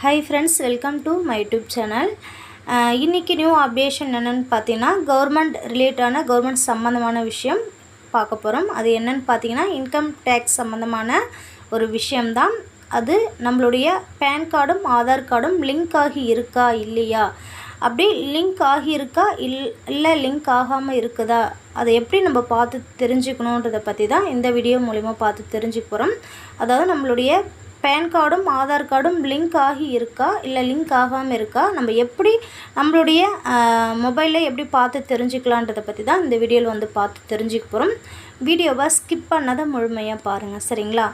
Hi friends welcome to my YouTube channel இன்றைக்கி new updation என்னென்னு பார்த்தீங்கன்னா கவர்மெண்ட் ரிலேட்டான கவர்மெண்ட் சம்மந்தமான விஷயம் பார்க்க போகிறோம் அது என்னன்னு பார்த்தீங்கன்னா இன்கம் டேக்ஸ் சம்மந்தமான ஒரு விஷயம்தான். அது நம்மளுடைய பேன் கார்டும் ஆதார் கார்டும் லிங்க் ஆகி இருக்கா இல்லையா? அப்படி லிங்க் ஆகி இருக்கா இல் இல்லை லிங்க் ஆகாமல் இருக்குதா? அதை எப்படி நம்ம பார்த்து தெரிஞ்சுக்கணுன்றதை பற்றி தான் இந்த வீடியோ மூலிமா பார்த்து தெரிஞ்சுக்க போகிறோம் அதாவது நம்மளுடைய பேன் கார்டும் ஆதார் கார்டும் லிங்க் ஆகி இருக்கா? இல்லை லிங்க் ஆகாமல் இருக்கா? நம்ம எப்படி நம்மளுடைய மொபைலில் எப்படி பார்த்து தெரிஞ்சுக்கலான்றதை பற்றி தான் இந்த வீடியோவில் வந்து பார்த்து தெரிஞ்சுக்க போகிறோம் வீடியோவை ஸ்கிப் பண்ணதை முழுமையாக பாருங்கள் சரிங்களா?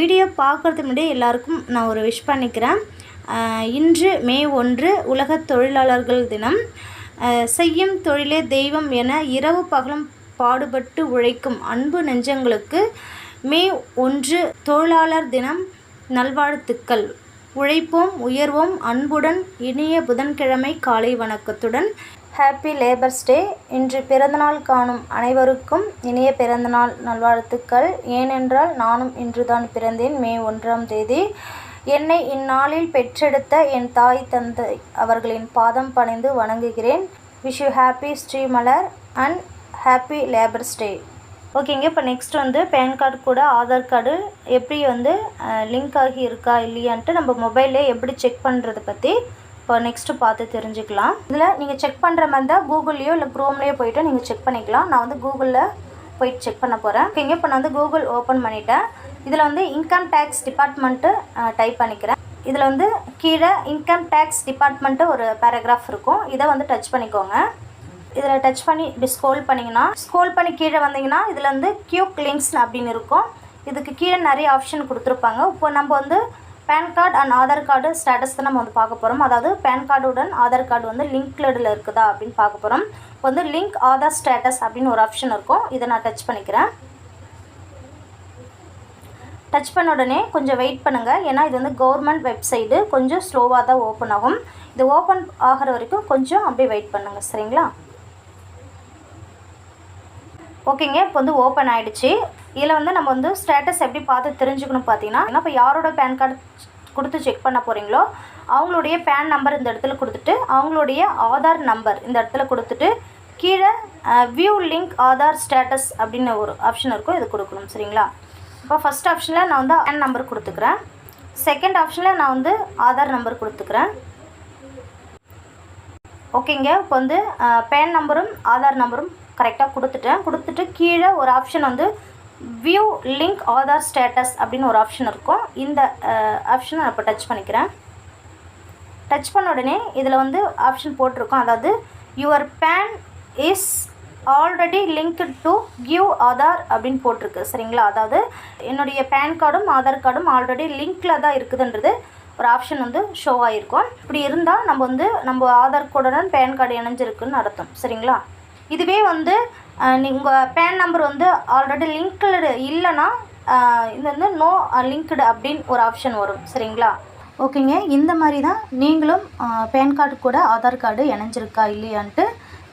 வீடியோ பார்க்குறதுக்கு முன்னாடி எல்லாருக்கும் நான் ஒரு விஷ் பண்ணிக்கிறேன். இன்று மே ஒன்று உலக தொழிலாளர்கள் தினம். செய்யும் தொழிலே தெய்வம் என இரவு பகலும் பாடுபட்டு உழைக்கும் அன்பு நெஞ்சங்களுக்கு மே ஒன்று தொழிலாளர் தினம் நல்வாழ்த்துக்கள். உழைப்போம் உயர்வோம் அன்புடன் இனிய புதன்கிழமை காலை வணக்கத்துடன் ஹாப்பி லேபர்ஸ் டே இன்று பிறந்தநாள் காணும் அனைவருக்கும் இனிய பிறந்தநாள் நல்வாழ்த்துக்கள். ஏனென்றால் நானும் இன்றுதான் பிறந்தேன் மே ஒன்றாம் தேதி. என்னை இந்நாளில் பெற்றெடுத்த என் தாய் தந்தை அவர்களின் பாதம் பணிந்து வணங்குகிறேன். Wish you happy Srimalar and happy labours day ஓகேங்க இப்போ நெக்ஸ்ட் வந்து பேன் கார்டு கூட ஆதார் கார்டு எப்படி வந்து லிங்க் ஆகி இருக்கா இல்லையான்ட்டு நம்ம மொபைல்லே எப்படி செக் பண்ணுறதை பற்றி இப்போ நெக்ஸ்ட்டு பார்த்து தெரிஞ்சுக்கலாம். இதில் நீங்கள் செக் பண்ணுற மாதிரி இருந்தால் கூகுள்லேயோ இல்லை க்ரோம்லேயோ போயிட்டு நீங்கள் செக் பண்ணிக்கலாம். நான் வந்து கூகுளில் போயிட்டு செக் பண்ண போகிறேன் ஓகேங்க இப்போ நான் வந்து கூகுள் ஓப்பன் பண்ணிட்டேன். இதில் வந்து இன்கம் டேக்ஸ் டிபார்ட்மெண்ட்டு டைப் பண்ணிக்கிறேன். இதில் வந்து கீழே இன்கம் டேக்ஸ் டிபார்ட்மெண்ட்டு ஒரு பேராகிராஃப் இருக்கும். இதை வந்து டச் பண்ணிக்கோங்க. இதில் டச் பண்ணி இப்படி ஸ்கோல் பண்ணிங்கன்னா ஸ்கோல் பண்ணி கீழே வந்தீங்கன்னா இதில் வந்து கியூக் லிங்க்ஸ் அப்படின்னு இருக்கும். இதுக்கு கீழே நிறைய ஆப்ஷன் கொடுத்துருப்பாங்க. இப்போ நம்ம வந்து PAN card and Aadhaar card status தான் நம்ம வந்து பார்க்க போகிறோம் அதாவது பேன் கார்டுடன் ஆதார் கார்டு வந்து லிங்க்லடில் இருக்குதா அப்படின்னு பார்க்க போகிறோம் இப்போ வந்து லிங்க் ஆதார் ஸ்டேட்டஸ் அப்படின்னு ஒரு ஆப்ஷன் இருக்கும். இதை நான் டச் பண்ணிக்கிறேன். டச் பண்ண உடனே கொஞ்சம் வெயிட் பண்ணுங்கள் ஏன்னா இது வந்து கவர்மெண்ட் வெப்சைட்டு கொஞ்சம் ஸ்லோவாக தான் ஓப்பன் ஆகும். இது ஓப்பன் ஆகிற வரைக்கும் கொஞ்சம் அப்படியே வெயிட் பண்ணுங்கள் சரிங்களா? ஓகேங்க இப்போ வந்து ஓப்பன் ஆகிடுச்சு இதில் வந்து நம்ம வந்து ஸ்டேட்டஸ் எப்படி பார்த்து தெரிஞ்சுக்கணும் பார்த்தீங்கன்னா இப்போ யாரோட பேன் கார்டு கொடுத்து செக் பண்ண போகிறீங்களோ அவங்களுடைய பேன் நம்பர் இந்த இடத்துல கொடுத்துட்டு அவங்களுடைய ஆதார் நம்பர் இந்த இடத்துல கொடுத்துட்டு கீழே வியூ லிங்க் ஆதார் ஸ்டேட்டஸ் அப்படின்னு ஒரு ஆப்ஷன் இருக்கும் இது கொடுக்கணும் சரிங்களா? இப்போ ஃபஸ்ட் ஆப்ஷனில் நான் வந்து பேன் நம்பர் கொடுத்துக்கிறேன். செகண்ட் ஆப்ஷனில் நான் வந்து ஆதார் நம்பர் கொடுத்துக்கிறேன். ஓகேங்க இப்போ வந்து பேன் நம்பரும் ஆதார் நம்பரும் கரெக்டாக கொடுத்துட்டேன். கொடுத்துட்டு கீழே ஒரு ஆப்ஷன் வந்து வியூ லிங்க் ஆதார் ஸ்டேட்டஸ் அப்படின்னு ஒரு ஆப்ஷன் இருக்கும். இந்த ஆப்ஷனை நான் இப்போ டச் பண்ணிக்கிறேன். டச் பண்ண உடனே இதில் வந்து ஆப்ஷன் போட்டிருக்கோம். அதாவது your PAN is already linked to give Aadhaar அப்படின்னு போட்டிருக்கு. சரிங்களா? அதாவது என்னுடைய பேன் கார்டும் ஆதார் கார்டும் ஆல்ரெடி லிங்க்கில் தான் இருக்குதுன்றது ஒரு ஆப்ஷன் வந்து ஷோ ஆகிருக்கும் இப்படி இருந்தால் நம்ம வந்து நம்ம ஆதார் கார்டுடன் பேன் கார்டு இணைஞ்சிருக்குன்னு அர்த்தம். சரிங்களா? இதுவே வந்து உங்கள் பேன் நம்பர் வந்து ஆல்ரெடி லிங்க்டு இல்லைன்னா இது வந்து நோ லிங்க்டு அப்படின்னு ஒரு ஆப்ஷன் வரும். சரிங்களா? ஓகேங்க. இந்த மாதிரி தான் நீங்களும் பேன் கார்டு கூட ஆதார் கார்டு இணைஞ்சிருக்கா இல்லையான்ட்டு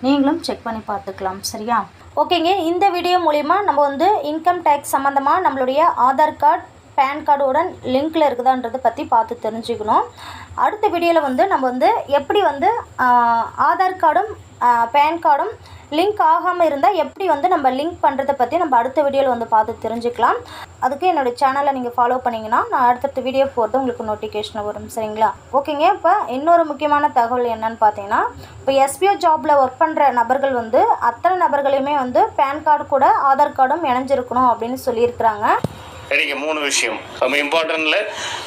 நீங்களும் செக் பண்ணி பார்த்துக்கலாம். சரியா? ஓகேங்க. இந்த வீடியோ மூலிமா நம்ம வந்து இன்கம் டேக்ஸ் சம்மந்தமாக நம்மளுடைய ஆதார் கார்டு பேன் கார்டுடன் லிங்க்கில் இருக்குதான்றதை பற்றி பார்த்து தெரிஞ்சுக்கணும். அடுத்த வீடியோவில் வந்து நம்ம வந்து எப்படி வந்து ஆதார் கார்டும் பேன் கார்டும் லிங்க் ஆகாமல் இருந்தால் எப்படி வந்து நம்ம லிங்க் பண்ணுறதை பற்றி நம்ம அடுத்த வீடியோவில் வந்து பார்த்து தெரிஞ்சுக்கலாம். அதுக்கு என்னோடய சேனலை நீங்கள் ஃபாலோ பண்ணிங்கன்னா நான் அடுத்தடுத்த வீடியோ போகிறது உங்களுக்கு நோட்டிஃபிகேஷன் வரும். சரிங்களா? ஓகேங்க இப்போ இன்னொரு முக்கியமான தகவல் என்னன்னு பார்த்தீங்கன்னா இப்போ எஸ்பிஓ ஜாபில் ஒர்க் பண்ணுற நபர்கள் வந்து அத்தனை நபர்களையுமே வந்து பேன் கார்டு கூட ஆதார் கார்டும் இணைஞ்சிருக்கணும் அப்படின்னு சொல்லியிருக்கிறாங்க. சரிங்க மூணு விஷயம். ரொம்ப இம்பார்ட்டன்ட்ல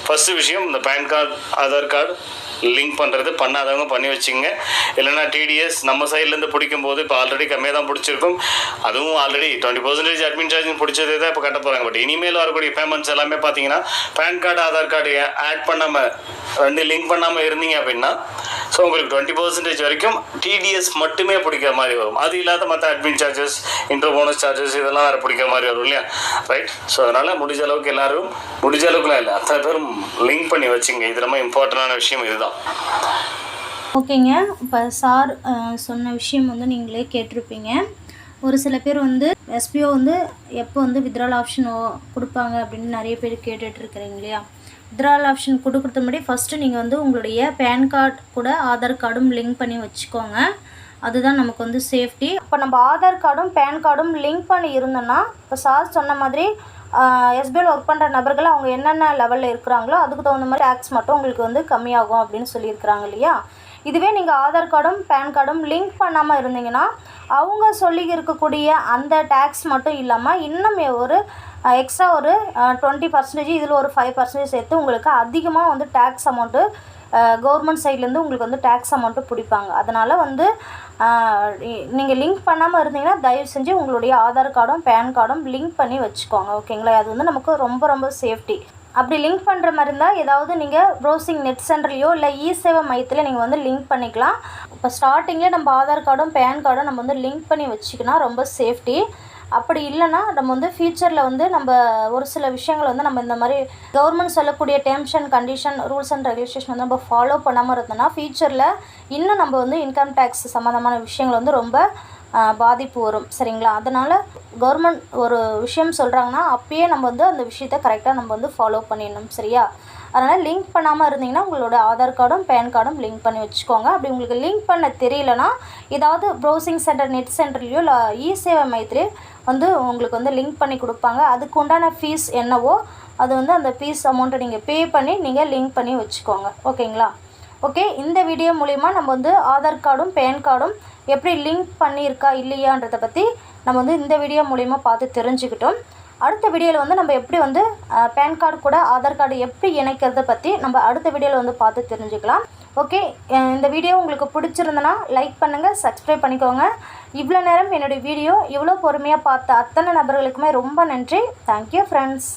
ஃபர்ஸ்ட் விஷயம் இந்த PAN card Aadhaar card link பண்ணுறது பண்ணாதவங்க பண்ணி வச்சுங்க இல்லைன்னா டிடிஎஸ் நம்ம சைட்லேருந்து பிடிக்கும் போது இப்போ ஆல்ரெடி கம்மியாக தான் பிடிச்சிருக்கும். அதுவும் already twenty percentage admin charge பிடிச்சதே தான் இப்போ கட்ட போகிறாங்க பட் இனிமேல் வரக்கூடிய பேமெண்ட்ஸ் எல்லாமே பார்த்தீங்கன்னா PAN card Aadhaar card add பண்ணாமல் ரெண்டு லிங்க் பண்ணாமல் இருந்தீங்க அப்படின்னா ஸோ உங்களுக்கு டுவெண்ட்டி பர்சன்டேஜ் வரைக்கும் டிடிஎஸ் மட்டுமே பிடிக்கிற மாதிரி வரும். அது இல்லாத மற்ற admin charges inter bonus charges இதெல்லாம் வேறு பிடிக்கிற மாதிரி வரும் இல்லையா? ரைட் ஸோ அதனால் முடிஞ்ச அளவுக்கு எல்லாரும் முடிஞ்ச அளவுக்குலாம் இல்லை. அத்தனை பேரும் லிங்க் பண்ணி வச்சுங்க. இது ரொம்ப இம்பார்ட்டண்டான விஷயம் இதுதான். ஓகேங்க. இப்போ சார் சொன்ன விஷயம் வந்து நீங்களே கேட்டிருப்பீங்க. ஒரு சில பேர் வந்து எஸ்பிஓ வந்து எப்போ வந்து வித்ரால் ஆப்ஷன் கொடுப்பாங்க அப்படின்னு நிறைய பேர் கேட்டுட்ருக்குறீங்க இல்லையா? வித்ரால் ஆப்ஷன் கொடுக்குறது முன்னாடி ஃபஸ்ட்டு நீங்கள் வந்து உங்களுடைய பேன் கார்டு கூட ஆதார் கார்டும் லிங்க் பண்ணி வச்சுக்கோங்க. அதுதான் நமக்கு வந்து சேஃப்டி இப்போ நம்ம ஆதார் கார்டும் பேன் கார்டும் லிங்க் பண்ணி இருந்தோன்னா இப்போ சார் சொன்ன மாதிரி எஸ்பிஐயில் ஒர்க் பண்ணுற நபர்கள் அவங்க என்னென்ன லெவலில் இருக்கிறாங்களோ அதுக்கு தகுந்த மாதிரி டேக்ஸ் மட்டும் உங்களுக்கு வந்து கம்மியாகும் அப்படின்னு சொல்லியிருக்கிறாங்க இல்லையா? இதுவே நீங்கள் ஆதார் கார்டும் பேன் கார்டும் லிங்க் பண்ணாமல் இருந்தீங்கன்னா அவங்க சொல்லி இருக்கக்கூடிய அந்த டேக்ஸ் மட்டும் இல்லாமல் இன்னும் ஒரு எக்ஸ்ட்ரா ஒரு டுவெண்ட்டி பர்சன்டேஜ் இதில் ஒரு ஃபைவ் பர்சன்டேஜ் சேர்த்து உங்களுக்கு அதிகமாக வந்து டேக்ஸ் அமௌண்ட்டு கவர்மெண்ட் சைட்லேருந்து உங்களுக்கு வந்து டேக்ஸ் அமௌண்ட்டு பிடிப்பாங்க. அதனால் வந்து நீங்கள் லிங்க் பண்ணாமல் இருந்தீங்கன்னா தயவு செஞ்சு உங்களுடைய ஆதார் கார்டும் பேன் கார்டும் லிங்க் பண்ணி வச்சுக்கோங்க ஓகேங்களா அது வந்து நமக்கு ரொம்ப ரொம்ப சேஃப்டி அப்படி லிங்க் பண்ணுற மாதிரி இருந்தால் ஏதாவது நீங்கள் ப்ரௌசிங் நெட் சென்டர்லையோ இல்லை இ சேவை மையத்தில் நீங்கள் வந்து லிங்க் பண்ணிக்கலாம். இப்போ ஸ்டார்டிங்கில் நம்ம ஆதார் கார்டும் பேன் கார்டும் நம்ம வந்து லிங்க் பண்ணி வச்சுக்கினா ரொம்ப சேஃப்டி அப்படி இல்லைன்னா நம்ம வந்து ஃப்யூச்சரில் வந்து நம்ம ஒரு சில விஷயங்கள் வந்து நம்ம இந்த மாதிரி கவர்மெண்ட் சொல்லக்கூடிய terms and condition rules and regulation வந்து நம்ம ஃபாலோ பண்ணாமல் இருந்தோம்னா ஃப்யூச்சரில் இன்னும் நம்ம வந்து இன்கம் டேக்ஸ் சம்மந்தமான விஷயங்கள் வந்து ரொம்ப பாதிப்பு வரும். சரிங்களா? அதனால் கவர்மெண்ட் ஒரு விஷயம் சொல்கிறாங்கன்னா அப்பயே நம்ம வந்து அந்த விஷயத்த கரெக்டாக நம்ம வந்து ஃபாலோ பண்ணிடணும். சரியா? அதனால் லிங்க் பண்ணாமல் இருந்தீங்கன்னா உங்களோட ஆதார் கார்டும் பேன் கார்டும் லிங்க் பண்ணி வச்சுக்கோங்க. அப்படி உங்களுக்கு லிங்க் பண்ண தெரியலனா ஏதாவது ப்ரௌசிங் சென்டர் நெட் சென்டர்லேயோ இல்லை இ சேவை மையத்திலே வந்து உங்களுக்கு வந்து லிங்க் பண்ணி கொடுப்பாங்க. அதுக்கு உண்டான ஃபீஸ் என்னவோ அது வந்து அந்த ஃபீஸ் அமௌண்ட்டை நீங்கள் பே பண்ணி நீங்கள் லிங்க் பண்ணி வச்சுக்கோங்க. ஓகேங்களா? ஓகே இந்த வீடியோ மூலிமா நம்ம வந்து ஆதார் கார்டும் பேன் கார்டும் எப்படி லிங்க் பண்ணியிருக்கா இல்லையான்றதை பற்றி நம்ம வந்து இந்த வீடியோ மூலிமா பார்த்து தெரிஞ்சுக்கிட்டோம். அடுத்த வீடியோவில் வந்து நம்ம எப்படி வந்து பேன் கார்டு கூட ஆதார் கார்டு எப்படி இணைக்கிறத பற்றி நம்ம அடுத்த வீடியோவில் வந்து பார்த்து தெரிஞ்சுக்கலாம். ஓகே இந்த வீடியோ உங்களுக்கு பிடிச்சிருந்தனா லைக் பண்ணுங்கள் சப்ஸ்கிரைப் பண்ணிக்கோங்க. இவ்வளோ நேரம் என்னுடைய வீடியோ இவ்வளோ பொறுமையாக பார்த்த அத்தனை நபர்களுக்குமே ரொம்ப நன்றி. Thank you friends